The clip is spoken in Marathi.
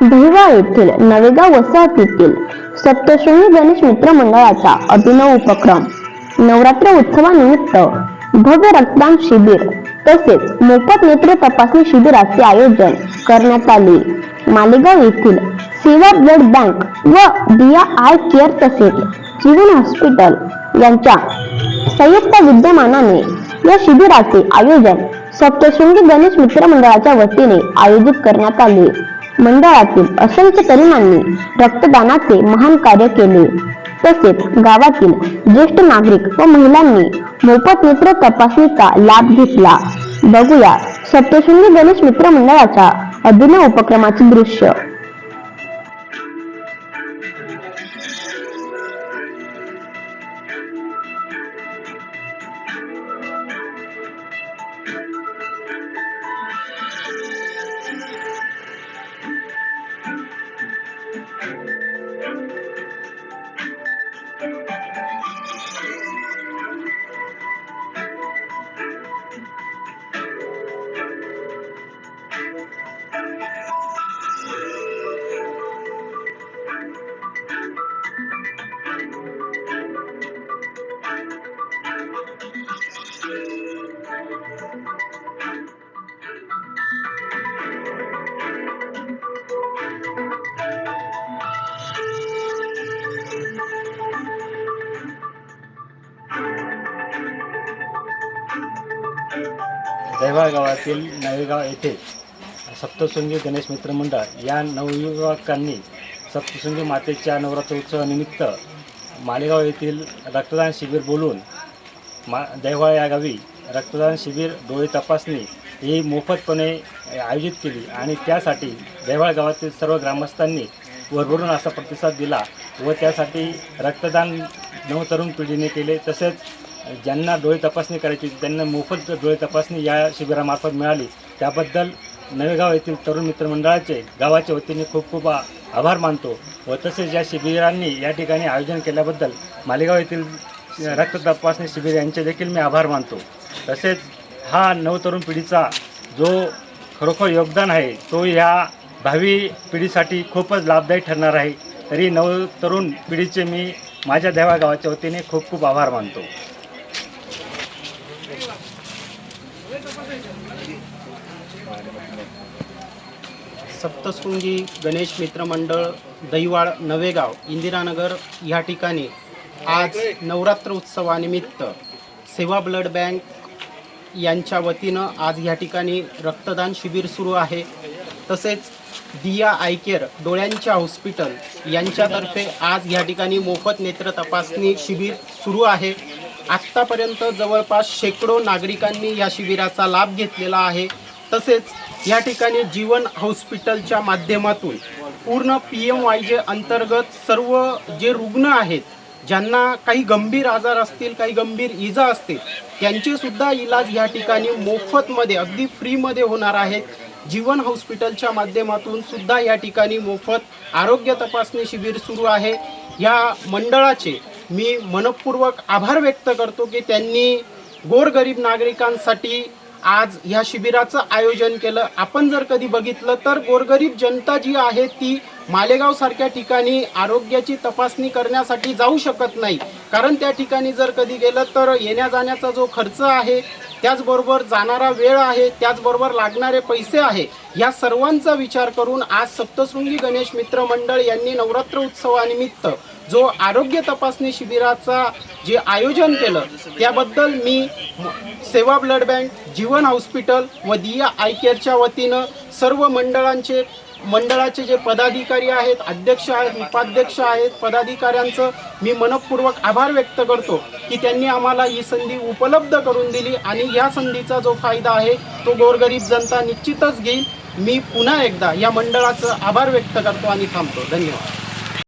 दहिवा येथील नवेगाव वसाहतीतील सप्तशृंगी गणेश मित्र मंडळाचा अभिनव उपक्रम. नवरात्र उत्सवानिमित्त भव्य रक्तदान शिबिर तसेच मोफत नेत्र तपासणी शिबिराचे आयोजन करण्यात आले. मालेगाव येथील सेवा ब्लड बँक व दिया आय केअर तसेच जीवन हॉस्पिटल यांच्या संयुक्त विद्यमानाने या शिबिराचे आयोजन सप्तशृंगी गणेश मित्र मंडळाच्या वतीने आयोजित करण्यात आले. मंडळातील असंख्य तरुणांनी रक्तदानाचे महान कार्य केले. तसेच गावातील ज्येष्ठ नागरिक व महिलांनी मोफत नेत्र तपासणीचा लाभ घेतला. बघूया सप्तशृंगी गणेश मित्र मंडळाच्या अभिनव उपक्रमाचे दृश्य. दैवाळ गावातील नवेगाव येथे सप्तशृंगी गणेश मित्र मंडळ या नवयुवकांनी सप्तशृंगी मातेच्या नवरात्र उत्सवानिमित्त मालेगाव येथील रक्तदान शिबिर बोलून मा दैवाळ या गावी रक्तदान शिबिर डोळे तपासणी ही मोफतपणे आयोजित केली आणि त्यासाठी दैवाळ गावातील सर्व ग्रामस्थांनी भरभरून असा प्रतिसाद दिला व त्यासाठी रक्तदान नवतरुण पिढीने केले. तसेच ज्यांना डोळे तपासणी करायची त्यांना मोफत डोळे तपासणी या शिबिरामार्फत मिळाली. त्याबद्दल नवेगाव येथील तरुण मित्रमंडळाचे गावाच्या वतीने खूप खूप आभार मानतो व तसेच या शिबिरांनी या ठिकाणी आयोजन केल्याबद्दल मालेगाव येथील रक्त तपासणी शिबिर यांचे देखील मी आभार मानतो. तसेच हा नवतरुण पिढीचा जो खरोखर योगदान आहे तो ह्या भावी पिढीसाठी खूपच लाभदायी ठरणार आहे. तरी नवतरुण पिढीचे मी माझ्या देवा गावाच्या वतीने खूप खूप आभार मानतो. सप्तशृंगी गणेश मित्र मंडळ दैवाळ नवेगाव इंदिरानगर ह्या ठिकाणी आज नवरात्र उत्सवानिमित्त सेवा ब्लड बँक यांच्या वतीनं आज ह्या ठिकाणी रक्तदान शिबिर सुरू आहे. तसेच दिया आय केअर डोळ्यांच्या हॉस्पिटल यांच्यातर्फे आज ह्या ठिकाणी मोफत नेत्र तपासणी शिबिर सुरू आहे. आत्तापर्यंत जवळपास शेकडो नागरिकांनी या शिबिराचा लाभ घेतलेला आहे. तसेच या ठिकाणी जीवन हॉस्पिटलच्या माध्यमातून पूर्ण पी एम वाय जे अंतर्गत सर्व जे रुग्ण आहेत ज्यांना काही गंभीर आजार असतील काही गंभीर इजा असतील त्यांचेसुद्धा इलाज या ठिकाणी मोफतमध्ये अगदी फ्रीमध्ये होणार आहेत जीवन हॉस्पिटलच्या माध्यमातून सुद्धा या ठिकाणी मोफत आरोग्य तपासणी शिबिर सुरू आहे. या मंडळाचे मी मनपूर्वक आभार व्यक्त करतो की त्यांनी गोरगरीब नागरिकांसाठी आज ह्या शिबिराचं आयोजन केलं. आपण जर कधी बघितलं तर गोरगरीब जनता जी आहे ती मालेगाव सारख्या ठिकाणी आरोग्याची तपासणी करण्यासाठी जाऊ शकत नाही. कारण त्या ठिकाणी जर कधी गेलं तर येण्या जाण्याचा जो खर्च आहे त्याचबरोबर जाणारा वेळ आहे त्याचबरोबर लागणारे पैसे आहे या सर्वांचा विचार करून आज सप्तशृंगी गणेश मित्र मंडळ यांनी नवरात्र उत्सवानिमित्त जो आरोग्य तपासणी शिबिराचा जे आयोजन केलं त्याबद्दल मी सेवा ब्लड बँक जीवन हॉस्पिटल व दिया आय केअरच्या वतीनं सर्व मंडळांचे मंडळाचे जे पदाधिकारी आहेत अध्यक्ष आहेत उपाध्यक्ष आहेत पदाधिकाऱ्यांचं मी मनपूर्वक आभार व्यक्त करतो की त्यांनी आम्हाला ही संधी उपलब्ध करून दिली आणि या संधीचा जो फायदा आहे तो गोरगरीब जनता निश्चितच घेईल. मी पुन्हा एकदा या मंडळाचं आभार व्यक्त करतो आणि थांबतो. धन्यवाद.